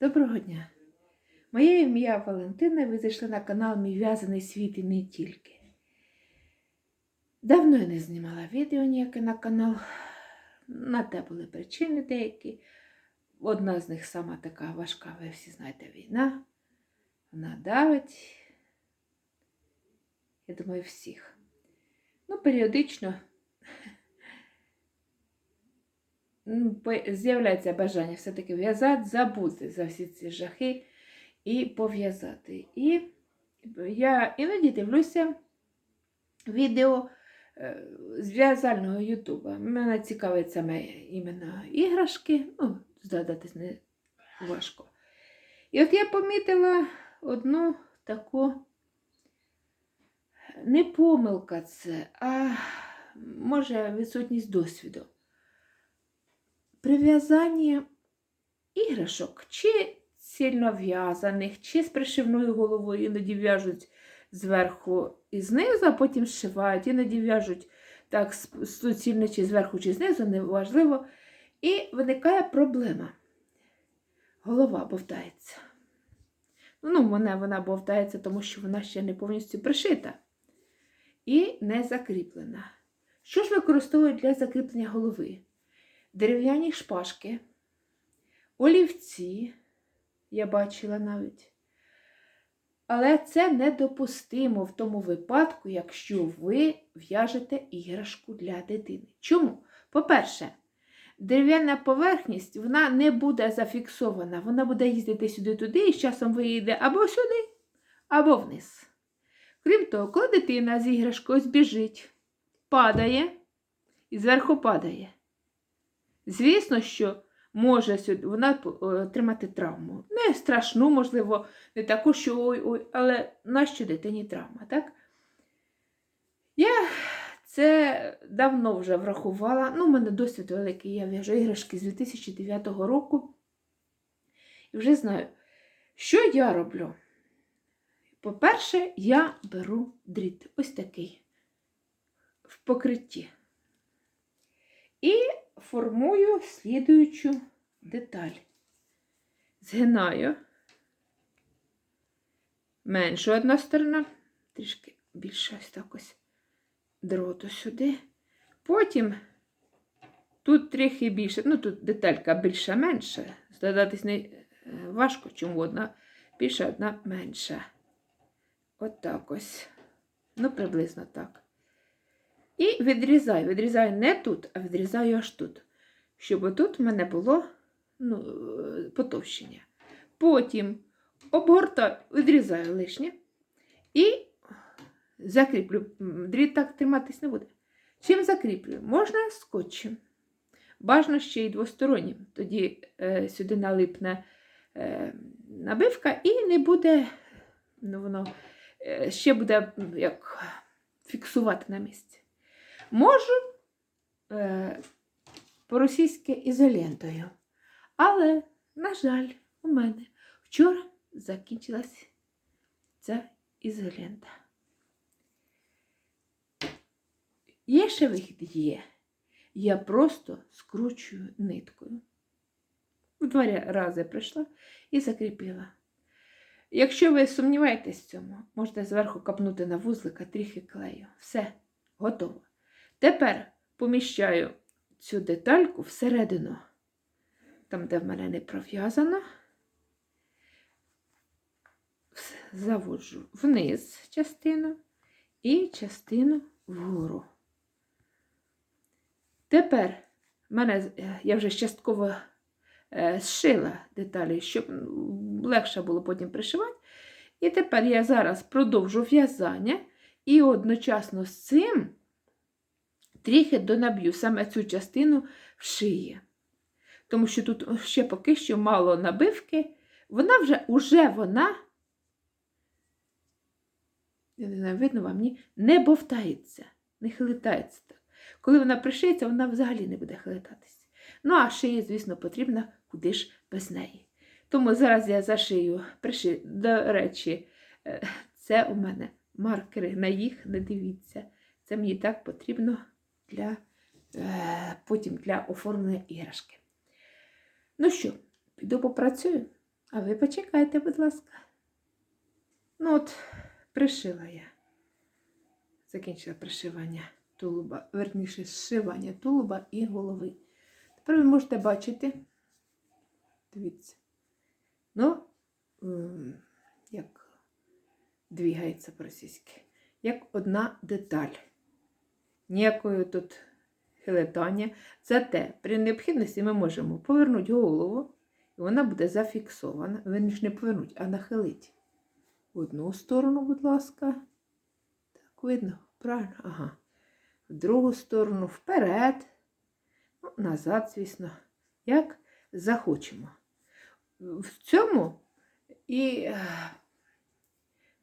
Доброго дня! Моє ім'я Валентина, ви зайшли на канал Мій в'язаний світ і не тільки. Давно я не знімала відео ніяке на канал. На те були причини деякі. Одна з них сама така важка, ви всі знаєте, війна. Вона давить. Я думаю, всіх. Ну, періодично ну, по- з'являється бажання все-таки в'язати, забути за всі ці жахи і пов'язати. І я іноді дивлюся відео е, з в'язального Ютуба. Мене цікавить саме іменно іграшки, ну, здогадатись не важко. І от я помітила одну таку не помилка це, а може відсутність досвіду. При в'язанні іграшок, чи сильно в'язаних, чи з пришивною головою, іноді в'яжуть зверху і знизу, а потім зшивають, іноді в'яжуть так суцільно чи зверху, чи знизу, неважливо. І виникає проблема. Голова бовтається. Ну, вона, вона бовтається, тому що вона ще не повністю пришита і не закріплена. Що ж використовують для закріплення голови? Дерев'яні шпажки, олівці, я бачила навіть. Але це недопустимо в тому випадку, якщо ви в'яжете іграшку для дитини. Чому? По-перше, дерев'яна поверхність вона не буде зафіксована, вона буде їздити сюди-туди і з часом виїде або сюди, або вниз. Крім того, коли дитина з іграшкою збіжить, падає і зверху падає. Звісно, що може вона е, отримати травму. Не страшну, можливо, не таку, що ой-ой, але нащо дитині травма, так? Я це давно вже врахувала. Ну, у мене досвід великий, я в'яжу іграшки з 2009 року. І вже знаю, що я роблю. По-перше, я беру дріт, ось такий, в покритті. І формую слідуючу деталь. Згинаю меншу одна сторона, трішки більше ось так ось дроту сюди. Потім тут трохи більше, ну тут деталька більша менша. Здогадатись не е, важко, чому одна більша, одна менша. От ось. Ну, приблизно так. І відрізаю. Відрізаю не тут, а відрізаю аж тут. Щоб отут в мене було ну, е, потовщення. Потім обгортаю, відрізаю лишнє і закріплю. Дріт так триматись не буде. Чим закріплю? Можна скотчем. Бажано ще й двостороннім. Тоді е, сюди налипне е, набивка і не буде, ну воно е, ще буде як фіксувати на місці. Можу е, по-російськи ізолентою. Але, на жаль, у мене вчора закінчилась ця ізолента. Є ще вихід? Є. Я просто скручую ниткою. В два рази прийшла і закріпила. Якщо ви сумніваєтесь в цьому, можете зверху капнути на вузлика трохи клею. Все, готово. Тепер поміщаю цю детальку всередину, там, де в мене не пров'язано, заводжу вниз частину і частину вгору. Тепер мене е, я вже частково е, зшила деталі, щоб легше було потім пришивати. І тепер я зараз продовжу в'язання і одночасно з цим трохи донаб'ю саме цю частину в шиї. Тому що тут ще поки що мало набивки. Вона вже, уже вона, я не знаю, видно вам, ні, не бовтається, не хилитається так. Коли вона пришиється, вона взагалі не буде хилитатися. Ну, а шиї, звісно, потрібно куди ж без неї. Тому зараз я зашию, пришию. До речі, е, це у мене маркери, на їх не дивіться. Це мені так потрібно для, е, потім для оформлення іграшки. Ну що, піду попрацюю. А ви почекайте, будь ласка. Ну от, пришила я. Закінчила пришивання тулуба, верніше, зшивання тулуба і голови. Тепер ви можете бачити. Дивіться. Ну, як двігається по-російськи. Як одна деталь. Ніякої тут хилетання. Зате при необхідності ми можемо повернути голову, і вона буде зафіксована. Ви ж не повернуть, а нахилити. В одну сторону, будь ласка. Так, видно, правильно? Ага. В другу сторону, вперед. Ну, назад, звісно, як захочемо. В цьому і е,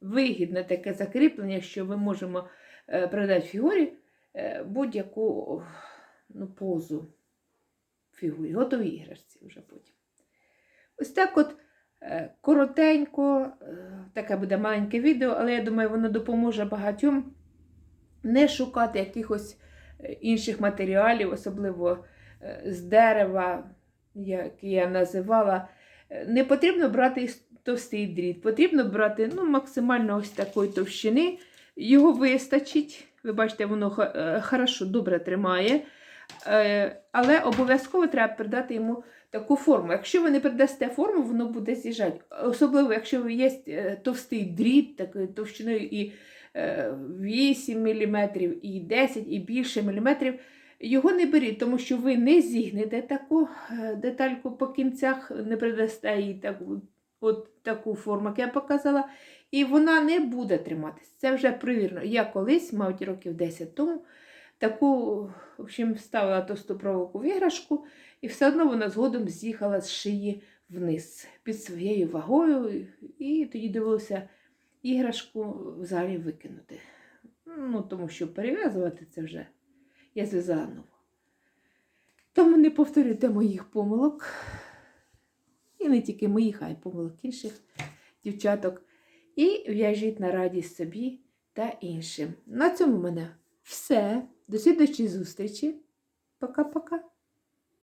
вигідне таке закріплення, що ми можемо е, придати фігурі будь-яку ну, позу фігурі, готові іграшці вже потім. Ось так от е, коротенько, е, таке буде маленьке відео, але я думаю, воно допоможе багатьом не шукати якихось е, інших матеріалів, особливо е, з дерева, як я називала. Е, Не потрібно брати товстий дріт, потрібно брати ну, максимально ось такої товщини. Його вистачить. Ви бачите, воно е, хорошо, добре тримає. Е, Але обов'язково треба придати йому таку форму. Якщо ви не придасте форму, воно буде з'їжджати. Особливо, якщо ви є е, товстий дріт, такою товщиною і е, 8 мм, і 10 і більше міліметрів, його не беріть, тому що ви не зігнете таку детальку по кінцях, не придасте їй таку, от таку форму, як я показала, і вона не буде триматися. Це вже провірно. Я колись, мабуть, років 10 тому, таку, в общем, вставила в іграшку, і все одно вона згодом з'їхала з шиї вниз під своєю вагою, і тоді довелося іграшку взагалі викинути. Ну, тому що перев'язувати це вже я зв'язала нову. Тому не повторюйте моїх помилок. І не тільки моїх, а й помилок інших дівчаток. І в'яжіть на радість собі та іншим. На цьому в мене все. До слідчої зустрічі. Пока-пока.